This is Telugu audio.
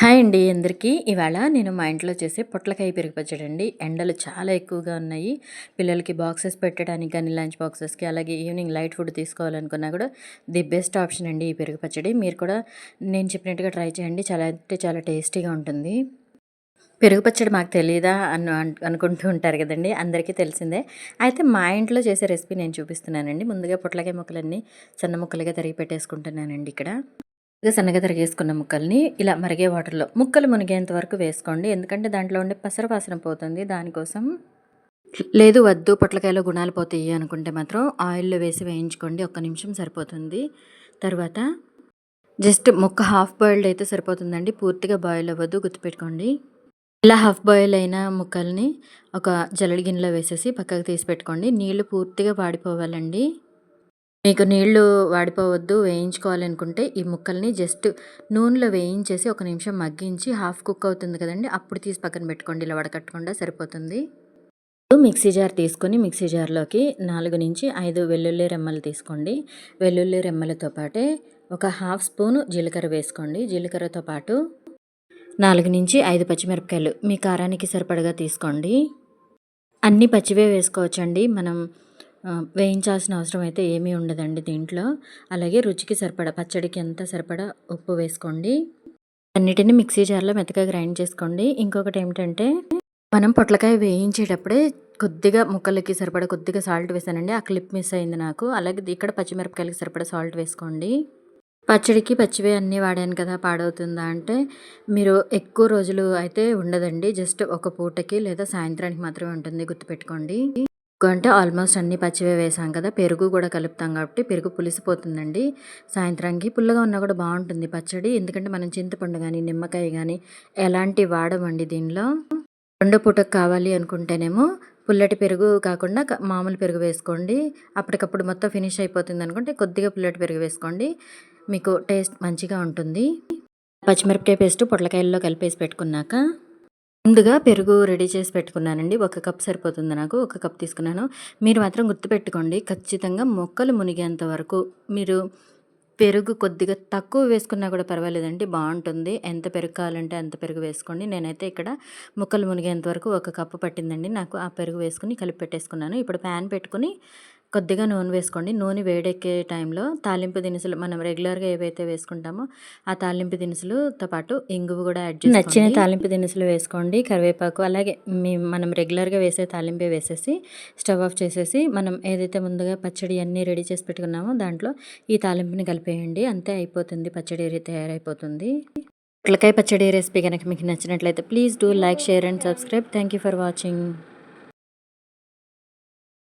హాయ్ అండి అందరికీ. ఇవాళ నేను మా ఇంట్లో చేసే పొట్లకాయ పెరుగు పచ్చడి అండి. ఎండలు చాలా ఎక్కువగా ఉన్నాయి. పిల్లలకి బాక్సెస్ పెట్టడానికి కానీ లంచ్ బాక్సెస్కి అలాగే ఈవినింగ్ లైట్ ఫుడ్ తీసుకోవాలనుకున్నా కూడా ది బెస్ట్ ఆప్షన్ అండి ఈ పెరుగు పచ్చడి. మీరు కూడా నేను చెప్పినట్టుగా ట్రై చేయండి. చాలా అంటే చాలా టేస్టీగా ఉంటుంది. పెరుగు పచ్చడి మాకు తెలియదా అను అనుకుంటూ ఉంటారు కదండి. అందరికీ తెలిసిందే. అయితే మా ఇంట్లో చేసే రెసిపీ నేను చూపిస్తున్నానండి. ముందుగా పొట్లకాయ ముక్కలన్నీ సన్న ముక్కలుగా తరిగి పెట్టేసుకుంటున్నానండి ఇక్కడ. సన్నగా తరిగేసుకున్న ముక్కల్ని ఇలా మరిగే వాటర్లో ముక్కలు మునిగేంత వరకు వేసుకోండి. ఎందుకంటే దాంట్లో ఉండే పసర వాసన పోతుంది. దానికోసం లేదు వద్దు పొట్లకాయలో గుణాలు పోతాయి అనుకుంటే మాత్రం ఆయిల్లో వేసి వేయించుకోండి. ఒక్క నిమిషం సరిపోతుంది. తర్వాత జస్ట్ ముక్క హాఫ్ బాయిల్డ్ అయితే సరిపోతుందండి. పూర్తిగా బాయిల్ అవ్వద్దు గుర్తుపెట్టుకోండి. ఇలా హాఫ్ బాయిల్ అయిన ముక్కల్ని ఒక జల్లడి గిన్నెలో వేసేసి పక్కకు తీసి పెట్టుకోండి. నీళ్ళు పూర్తిగా వాడిపోవాలండి. మీకు నీళ్ళు వాడిపోవద్దు వేయించుకోవాలనుకుంటే ఈ ముక్కల్ని జస్ట్ నూనెలో వేయించేసి ఒక నిమిషం మగ్గించి హాఫ్ కుక్ అవుతుంది కదండి అప్పుడు తీసి పక్కన పెట్టుకోండి. ఇలా వడకట్టకుండా సరిపోతుంది. మిక్సీ జార్ తీసుకొని మిక్సీ జార్లోకి నాలుగు నుంచి ఐదు వెల్లుల్లి రెమ్మలు తీసుకోండి. వెల్లుల్లి రెమ్మలతో పాటే ఒక హాఫ్ స్పూను జీలకర్ర వేసుకోండి. జీలకర్రతో పాటు నాలుగు నుంచి ఐదు పచ్చిమిరపకాయలు మీ కారానికి సరిపడగా తీసుకోండి. అన్ని పచ్చివే వేసుకోవచ్చండి. మనం వేయించాల్సిన అవసరం అయితే ఏమీ ఉండదండి దీంట్లో. అలాగే రుచికి సరిపడా పచ్చడికి ఎంత సరిపడా ఉప్పు వేసుకోండి. అన్నిటిని మిక్సీ జార్లో మెత్తగా గ్రైండ్ చేసుకోండి. ఇంకొకటి ఏమిటంటే మనం పొట్లకాయ వేయించేటప్పుడే కొద్దిగా ముక్కలకి సరిపడా కొద్దిగా సాల్ట్ వేసానండి. ఆ క్లిప్ మిస్ అయింది నాకు. అలాగే ఇక్కడ పచ్చిమిరపకాయలకి సరిపడా సాల్ట్ వేసుకోండి. పచ్చడికి పచ్చివే అన్నీ వాడాను కదా పాడవుతుందా అంటే మీరు ఎక్కువ రోజులు అయితే ఉండదండి. జస్ట్ ఒక పూటకి లేదా సాయంత్రానికి మాత్రమే ఉంటుంది గుర్తుపెట్టుకోండి. అంటే ఆల్మోస్ట్ అన్ని పచ్చివే వేసాం కదా పెరుగు కూడా కలుపుతాం కాబట్టి పెరుగు పులిసిపోతుందండి. సాయంత్రానికి పుల్లగా ఉన్నా కూడా బాగుంటుంది పచ్చడి ఎందుకంటే మనం చింతపండు కానీ నిమ్మకాయ కానీ ఎలాంటి వాడమండి దీనిలో. రెండో పూటకు కావాలి అనుకుంటేనేమో పుల్లటి పెరుగు కాకుండా మామూలు పెరుగు వేసుకోండి. అప్పటికప్పుడు మొత్తం ఫినిష్ అయిపోతుంది అనుకుంటే కొద్దిగా పుల్లటి పెరుగు వేసుకోండి. మీకు టేస్ట్ మంచిగా ఉంటుంది. పచ్చిమిరపకాయ పేస్ట్ పొట్లకాయల్లో కలిపేసి పెట్టుకున్నాక ముందుగా పెరుగు రెడీ చేసి పెట్టుకున్నానండి. ఒక కప్ సరిపోతుంది నాకు ఒక కప్ తీసుకున్నాను. మీరు మాత్రం గుర్తుపెట్టుకోండి ఖచ్చితంగా మొక్కలు మునిగేంత వరకు మీరు పెరుగు కొద్దిగా తక్కువ వేసుకున్నా కూడా పర్వాలేదండి బాగుంటుంది. ఎంత పెరుగు కావాలంటే అంత పెరుగు వేసుకోండి. నేనైతే ఇక్కడ ముక్కలు మునిగేంత వరకు ఒక కప్పు పట్టిందండి. నాకు ఆ పెరుగు వేసుకుని కలిపి పెట్టేసుకున్నాను. ఇప్పుడు ప్యాన్ పెట్టుకుని కొద్దిగా నూనె వేసుకోండి. నూనె వేడెక్కే టైంలో తాలింపు దినుసులు మనం రెగ్యులర్గా ఏవైతే వేసుకుంటామో ఆ తాలింపు దినుసులతో పాటు ఇంగువ కూడా యాడ్ చేసి నచ్చిన తాలింపు దినుసులు వేసుకోండి. కరివేపాకు అలాగే మీ మనం రెగ్యులర్గా వేసే తాలింపే వేసేసి స్టవ్ ఆఫ్ చేసేసి మనం ఏదైతే ముందుగా పచ్చడి అన్నీ రెడీ చేసి పెట్టుకున్నామో దాంట్లో ఈ తాలింపుని కలిపేయండి. అంతే అయిపోతుంది. పచ్చడి తయారైపోతుంది. పొట్లకాయ పచ్చడి రెసిపీ కనుక మీకు నచ్చినట్లయితే please do like share and subscribe. Thank you for watching.